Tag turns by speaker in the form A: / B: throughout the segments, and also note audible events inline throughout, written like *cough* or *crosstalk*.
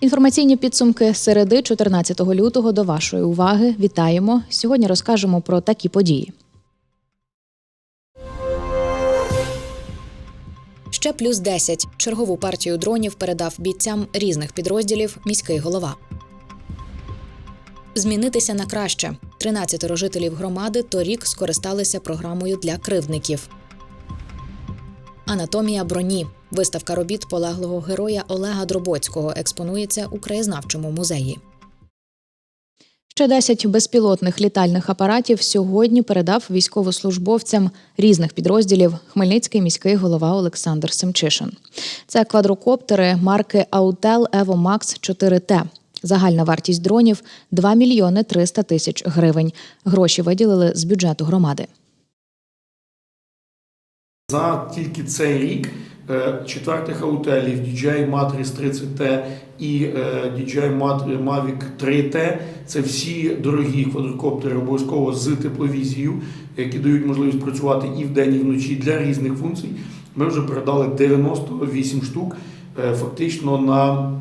A: Інформаційні підсумки середи 14 лютого до вашої уваги. Вітаємо! Сьогодні розкажемо про такі події. Ще плюс 10. Чергову партію дронів передав бійцям різних підрозділів міський голова. Змінитися на краще. 13 жителів громади торік скористалися програмою для кривдників. Анатомія броні. Виставка робіт полеглого героя Олега Дробоцького експонується у краєзнавчому музеї. Ще 10 безпілотних літальних апаратів сьогодні передав військовослужбовцям різних підрозділів Хмельницький міський голова Олександр Семчишин. Це квадрокоптери марки Evo Max 4T. Загальна вартість дронів 2 мільйони 300 тисяч гривень. Гроші виділили з бюджету громади.
B: За тільки цей рік четвертих аутелів DJI Matrix 30T і е, DJI Mavic 3T – це всі дорогі квадрокоптери обов'язково з тепловізією, які дають можливість працювати і вдень, і вночі для різних функцій. Ми вже передали 98 штук, е, фактично на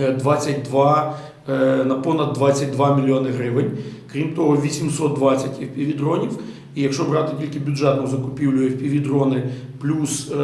B: е, 22, е, на понад 22 мільйони гривень. Крім того, 820 FPV-дронів. І якщо брати тільки бюджетну закупівлю FPV-дрони плюс е,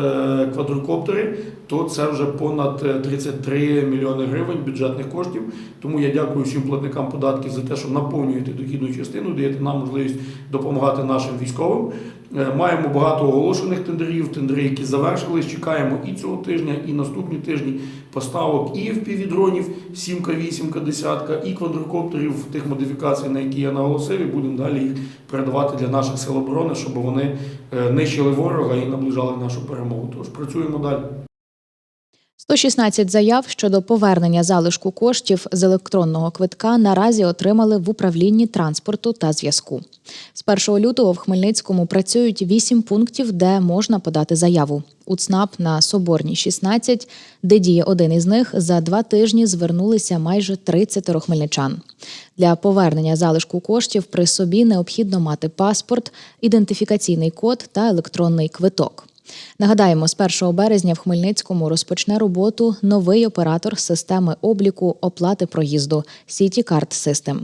B: квадрокоптери, то це вже понад е, 33 мільйони гривень бюджетних коштів. Тому я дякую всім платникам податків за те, що наповнюєте дохідну частину, даєте нам можливість допомагати нашим військовим. Е, Маємо багато оголошених тендерів, тендери, які завершились. Чекаємо і цього тижня, і наступні тижні поставок і FPV-дронів 7 8 10 і квадрокоптерів тих модифікацій, на які я наголосив, і будемо далі їх передавати для наших сил оборони, щоб вони е, нищили ворога і наближали нашу перемогу. Тож працюємо далі.
A: 116 заяв щодо повернення залишку коштів з електронного квитка наразі отримали в управлінні транспорту та зв'язку. З 1 лютого в Хмельницькому працюють 8 пунктів, де можна подати заяву. У ЦНАП на Соборній 16, де діє один із них, за два тижні звернулися майже 30 хмельничан. Для повернення залишку коштів при собі необхідно мати паспорт, ідентифікаційний код та електронний квиток. Нагадаємо, з 1 березня в Хмельницькому розпочне роботу новий оператор системи обліку оплати проїзду City Card System.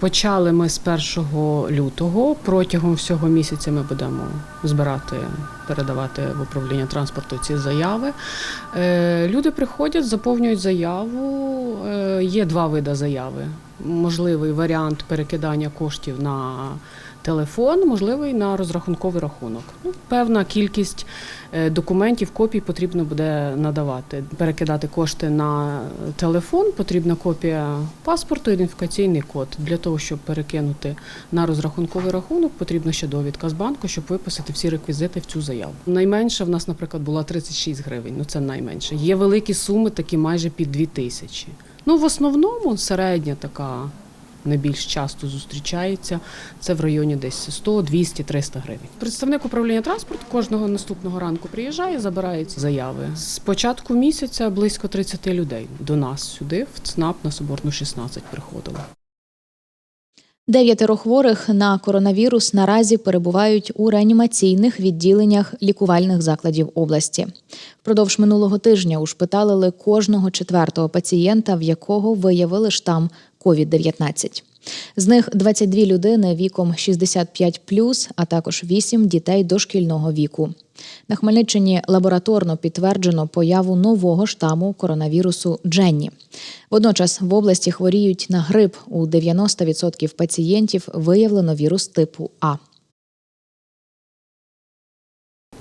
C: Почали ми з 1 лютого. Протягом всього місяця ми будемо збирати, передавати в управління транспорту ці заяви. Е, Люди приходять, заповнюють заяву. Е, Є два види заяви. Можливий варіант перекидання коштів на телефон, можливий на розрахунковий рахунок. Ну, певна кількість е, документів, копій потрібно буде надавати. Перекидати кошти на телефон, потрібна копія паспорту, ідентифікаційний код. Для того, щоб перекинути на розрахунковий рахунок, потрібна ще довідка з банку, щоб виписати всі реквізити в цю заяву. Найменше в нас, наприклад, була 36 гривень. Ну це найменше. Є великі суми, такі майже під 2 тисячі. Ну, в основному середня така найбільш часто зустрічається. Це в районі десь 100, 200, 300 гривень. Представник управління транспорту кожного наступного ранку приїжджає, забирає ці заяви. З початку місяця близько 30 людей до нас сюди, в ЦНАП на Соборну 16 приходило.
A: Дев'ятеро хворих на коронавірус наразі перебувають у реанімаційних відділеннях лікувальних закладів області. Впродовж минулого тижня ушпиталили кожного четвертого пацієнта, в якого виявили штам COVID-19. З них 22 людини віком 65+, а також 8 дітей дошкільного віку. На Хмельниччині лабораторно підтверджено появу нового штаму коронавірусу Дженні. Водночас в області хворіють на грип. У 90% пацієнтів виявлено вірус типу А.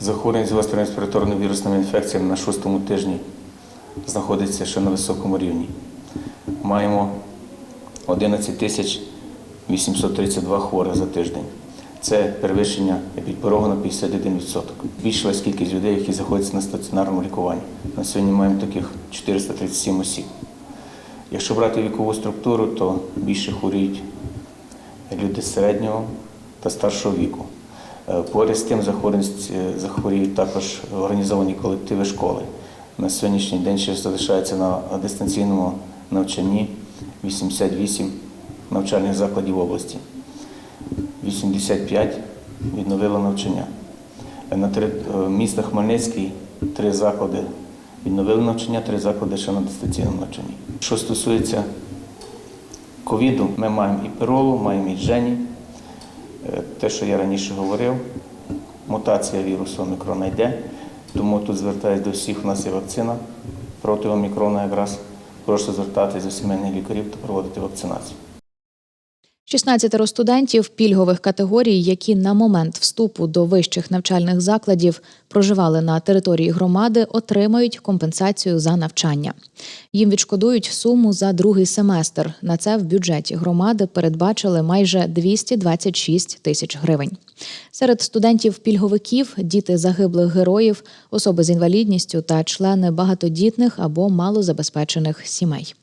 D: Захворювання з гострими респіраторними вірусними інфекціями на шостому тижні знаходиться ще на високому рівні. Маємо 11 тисяч 832 хворих за тиждень. Це перевищення епідпорогу на 51%. Збільшилась кількість людей, які знаходяться на стаціонарному лікуванні. На сьогодні маємо таких 437 осіб. Якщо брати вікову структуру, то більше хворіють люди середнього та старшого віку. Е, Поряд з тим захворіють також організовані колективи школи. На сьогоднішній день ще залишається на дистанційному навчанні 88 навчальних закладів області. 85 відновило навчання. На тери- е, міста Хмельницький три заклади відновили навчання, три заклади ще на дистанційному навчанні. Що стосується ковіду, ми маємо і пиролу, маємо і Джені. Е, Те, що я раніше говорив, мутація вірусу омікрона йде, тому тут звертаюся до всіх, у нас є вакцина проти омікрона якраз. Прошу звертатися до сімейних лікарів та проводити вакцинацію.
A: 16 студентів пільгових категорій, які на момент вступу до вищих навчальних закладів проживали на території громади, отримають компенсацію за навчання. Їм відшкодують суму за другий семестр. На це в бюджеті громади передбачили майже 226 тисяч гривень. Серед студентів-пільговиків діти загиблих героїв, особи з інвалідністю та члени багатодітних або малозабезпечених сімей.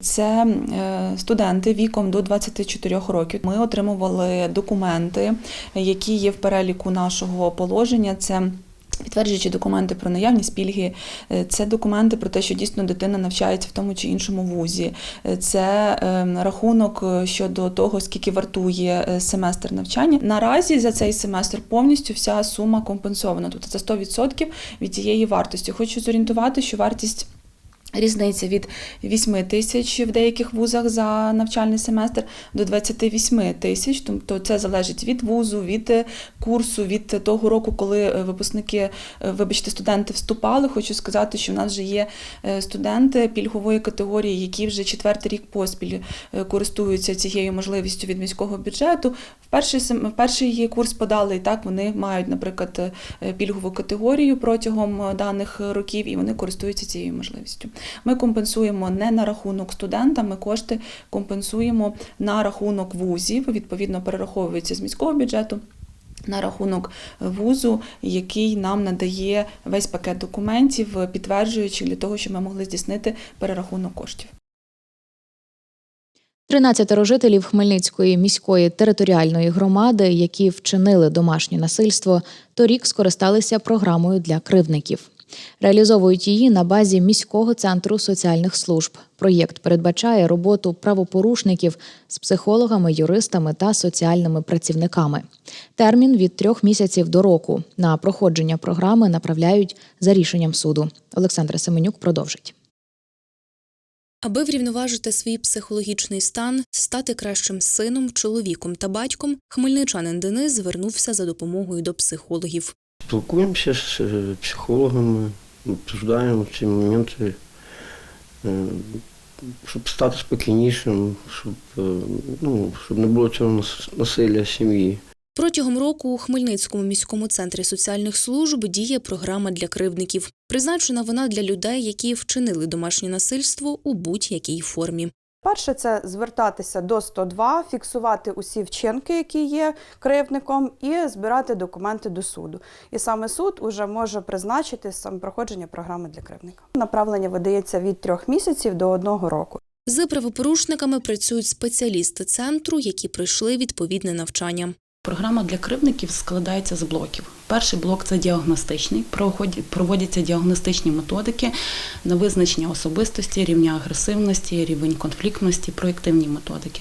E: Це е, студенти віком до 24 років. Ми отримували документи, які є в переліку нашого положення. Це Підтверджуючи документи про наявність пільги, Е, це документи про те, що дійсно дитина навчається в тому чи іншому вузі, Е, це рахунок щодо того, скільки вартує семестр навчання. Наразі за цей семестр повністю вся сума компенсована, тобто це 100% від тієї вартості. Хочу зорієнтувати, що вартість. Різниця від 8 тисяч в деяких вузах за навчальний семестр до 28 тисяч. Тобто це залежить від вузу, від е, курсу, від того року, коли е, випускники, е, вибачте, студенти вступали. Хочу сказати, що в нас вже є студенти пільгової категорії, які вже четвертий рік поспіль користуються цією можливістю від міського бюджету. В перший в перший курс подали і так вони мають, наприклад, пільгову категорію протягом даних років, і вони користуються цією можливістю. Ми компенсуємо не на рахунок студента, ми кошти компенсуємо на рахунок вузів, відповідно перераховуються з міського бюджету. На рахунок вузу, який нам надає весь пакет документів, підтверджуючи для того, щоб ми могли здійснити перерахунок коштів.
A: 13 жителів Хмельницької міської територіальної громади, які вчинили домашнє насильство, торік скористалися програмою для кривдників. Реалізовують її на базі міського центру соціальних служб. Проєкт передбачає роботу правопорушників з психологами, юристами та соціальними працівниками. Термін від трьох місяців до року. На проходження програми направляють за рішенням суду. Олександра Семенюк продовжить.
F: Аби врівноважити свій психологічний стан, стати кращим сином, чоловіком та батьком, хмельничанин Денис звернувся за допомогою до психологів.
G: Спілкуємося з е, психологами, обсуждаємо ці моменти, е, щоб стати спокійнішим, щоб, е, ну, щоб не було цього насилля сім'ї.
F: Протягом року у Хмельницькому міському центрі соціальних служб діє програма для кривдників. Призначена вона для людей, які вчинили домашнє насильство у будь-якій формі.
H: Перше, це звертатися до 102, фіксувати усі вчинки, які є кривдником, і збирати документи до суду. І саме суд уже може призначити саме проходження програми для кривдника. Направлення видається від трьох місяців до одного року.
F: З правопорушниками працюють спеціалісти центру, які пройшли відповідне навчання.
I: Програма для кривдників складається з блоків. Перший блок це діагностичний. Проводяться діагностичні методики на визначення особистості, рівня агресивності, рівень конфліктності, проєктивні методики.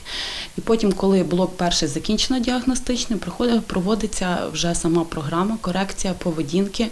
I: І потім, коли блок перший закінчено діагностичний, проводиться вже сама програма, корекція поведінки,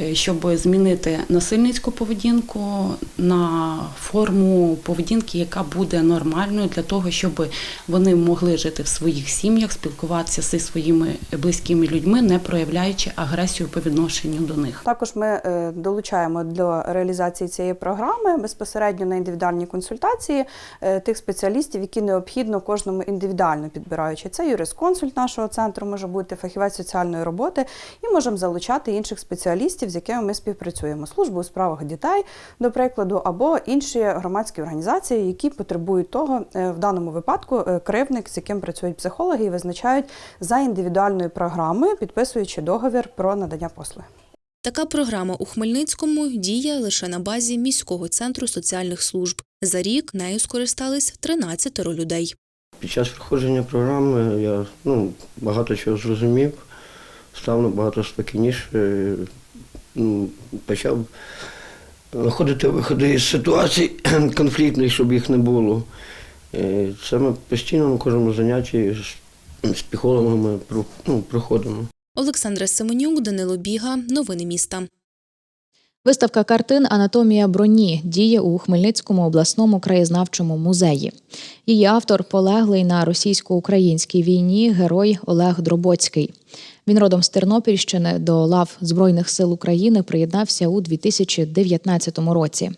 I: е, щоб змінити насильницьку поведінку на форму поведінки, яка буде нормальною для того, щоб вони могли жити в своїх сім'ях, спілкуватися зі своїми близькими людьми, не проявляючи агресію по відношенню до них.
H: Також ми е, долучаємо для реалізації цієї програми безпосередньо на індивідуальні консультації е, тих спеціалістів, які необхідно кожному індивідуально підбираючи. Це юрисконсульт нашого центру, може бути фахівець соціальної роботи, і можемо залучати інших спеціалістів, з якими ми співпрацюємо. Службу у справах дітей, до прикладу, або інші громадські організації, які потребують того е, в даному випадку кривник, з яким працюють психологи, і визначають за індивідуальною програмою, підписуючи договір про надання послуги.
F: Така програма у Хмельницькому діє лише на базі міського центру соціальних служб. За рік нею скористались 13 людей.
G: Під час проходження програми я ну, багато чого зрозумів, став набагато спокійніше, ну, почав знаходити виходи із ситуацій *clears throat* конфліктних, щоб їх не було. Е, Це ми постійно на кожному занятті з, з психологами ну, проходимо.
F: Олександра Семенюк, Данило Біга. Новини міста.
A: Виставка картин Анатомія броні діє у Хмельницькому обласному краєзнавчому музеї. Її автор полеглий на російсько-українській війні герой Олег Дробоцький. Він родом з Тернопільщини до лав Збройних сил України приєднався у 2019 році.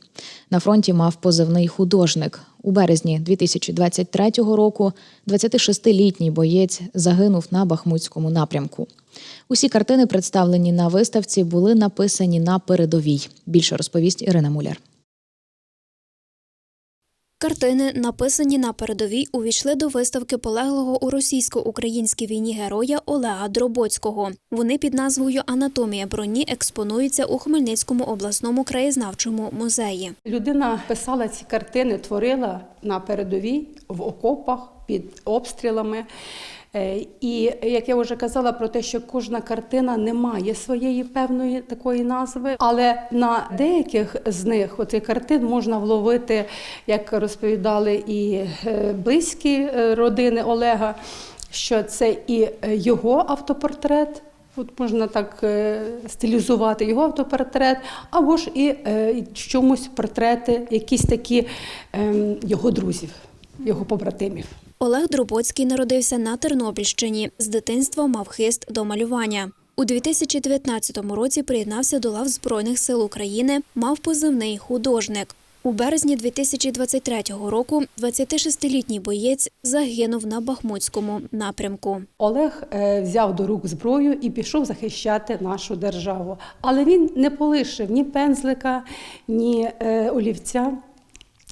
A: На фронті мав позивний художник. У березні 2023 року 26-літній боєць загинув на Бахмутському напрямку. Усі картини, представлені на виставці, були написані на передовій. Більше розповість Ірина Муляр.
J: Картини, написані на передовій, увійшли до виставки полеглого у російсько-українській війні героя Олега Дробоцького. Вони під назвою Анатомія броні експонуються у Хмельницькому обласному краєзнавчому музеї.
K: Людина писала ці картини, творила на передовій, в окопах, під обстрілами. Е, І як я вже казала про те, що кожна картина не має своєї певної такої назви, але на деяких з них оцих картин можна вловити, як розповідали і е, близькі е, родини Олега, що це і його автопортрет. От можна так стилізувати його автопортрет, або ж і в чомусь портрети, якісь такі ем, його друзів, його побратимів.
J: Олег Дробоцький народився на Тернопільщині. З дитинства мав хист до малювання. У 2019 році приєднався до лав Збройних сил України, мав позивний художник. У березні 2023 року 26-літній боєць загинув на Бахмутському напрямку.
K: Олег е, взяв до рук зброю і пішов захищати нашу державу. Але він не полишив ні пензлика, ні е, олівця.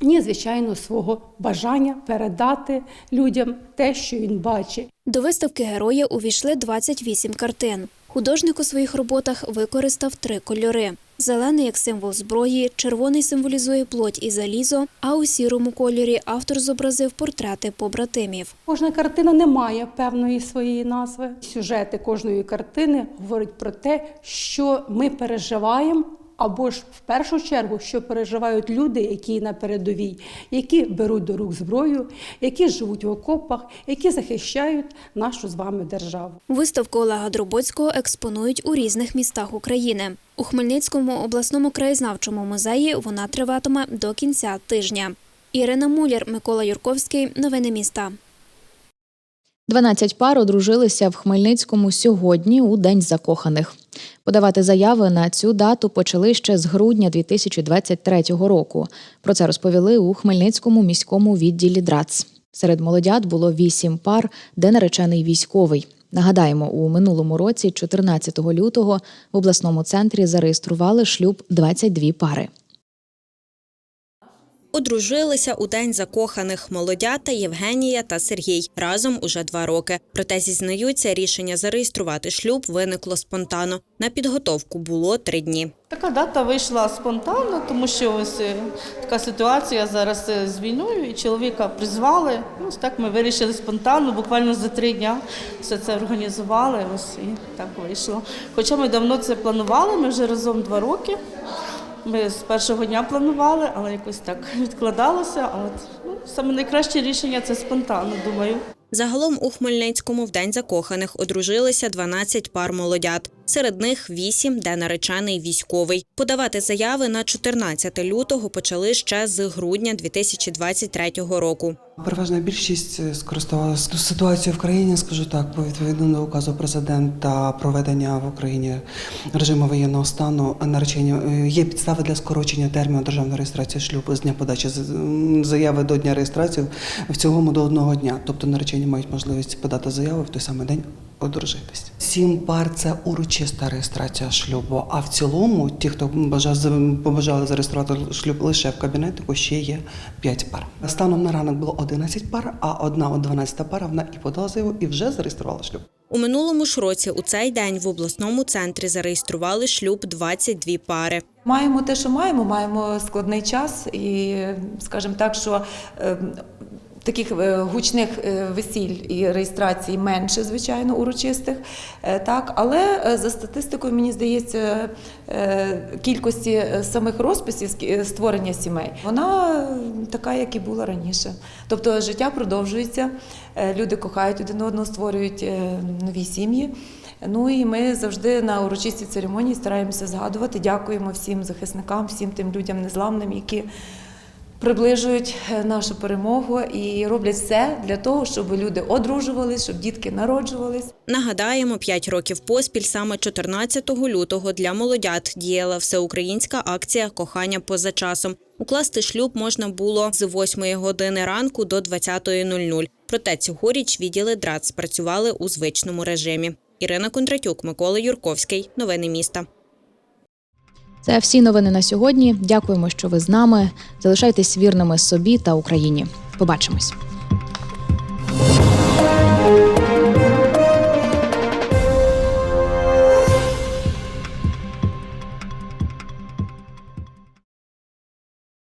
K: Ні, звичайно, свого бажання передати людям те, що він бачить.
J: До виставки героя увійшли 28 картин. Художник у своїх роботах використав три кольори: зелений як символ зброї, червоний символізує плоть і залізо. А у сірому кольорі автор зобразив портрети побратимів.
K: Кожна картина не має певної своєї назви. Сюжети кожної картини говорять про те, що ми переживаємо. Або ж в першу чергу, що переживають люди, які на передовій, які беруть до рук зброю, які живуть в окопах, які захищають нашу з вами державу.
J: Виставку Олега Дробоцького експонують у різних містах України. У Хмельницькому обласному краєзнавчому музеї вона триватиме до кінця тижня. Ірина Муляр, Микола Юрковський. Новини міста.
A: 12 пар одружилися в Хмельницькому сьогодні у День закоханих. Подавати заяви на цю дату почали ще з грудня 2023 року. Про це розповіли у Хмельницькому міському відділі ДРАЦ. Серед молодят було 8 пар, де наречений військовий. Нагадаємо, у минулому році, 14 лютого, в обласному центрі зареєстрували шлюб 22 пари.
L: Одружилися у день закоханих молодята Євгенія та Сергій разом уже два роки. Проте зізнаються, рішення зареєструвати шлюб виникло спонтанно. На підготовку було три дні.
M: Така дата вийшла спонтанно, тому що ось е, така ситуація зараз е, з війною, і чоловіка призвали. Ну, ось так ми вирішили спонтанно, буквально за три дні все це організували. Ось і так вийшло. Хоча ми давно це планували, ми вже разом два роки. Ми з першого дня планували, але якось так відкладалося. А от ну, саме найкраще рішення це спонтанно, думаю.
L: Загалом у Хмельницькому в день закоханих одружилися 12 пар молодят. Серед них 8, де наречений військовий. Подавати заяви на 14 лютого почали ще з грудня 2023 року.
N: Переважна більшість е, скористалася ситуацією в країні, скажу так, по відповідно до указу президента проведення в Україні режиму воєнного стану наречення е, є підстави для скорочення терміну державної реєстрації шлюбу з дня подачі заяви до дня реєстрації в цілому до одного дня. Тобто наречені мають можливість подати заяву в той самий день одружитись. Сім пар це урочиста реєстрація шлюбу. А в цілому, ті, хто бажав побажали зареєструвати шлюб лише в кабінетику, ще є п'ять пар. Станом на ранок було 11 пар, а одна от 12 пара вона і подала заяву, і вже зареєструвала шлюб.
L: У минулому ж році у цей день в обласному центрі зареєстрували шлюб 22 пари.
O: Маємо те, що маємо, маємо складний час, і скажімо так, що е, Таких е, гучних е, весіль і реєстрацій менше, звичайно, урочистих. Е, Так, але за статистикою, мені здається, кількості самих розписів створення сімей, вона така, як і була раніше. Тобто життя продовжується, люди кохають один одного, створюють нові сім'ї. Ну і ми завжди на урочистій церемонії стараємося згадувати. Дякуємо всім захисникам, всім тим людям незламним, які приближують е, нашу перемогу і роблять все для того, щоб люди одружувались, щоб дітки народжувались.
L: Нагадаємо, 5 років поспіль саме 14 лютого для молодят діяла всеукраїнська акція кохання поза часом. Укласти шлюб можна було з 8 години ранку до 20.00. Проте цьогоріч відділи ДРАЦ працювали у звичному режимі. Ірина Кондратюк, Микола Юрковський. Новини міста.
A: Це всі новини на сьогодні. Дякуємо, що ви з нами. Залишайтесь вірними собі та Україні. Побачимось.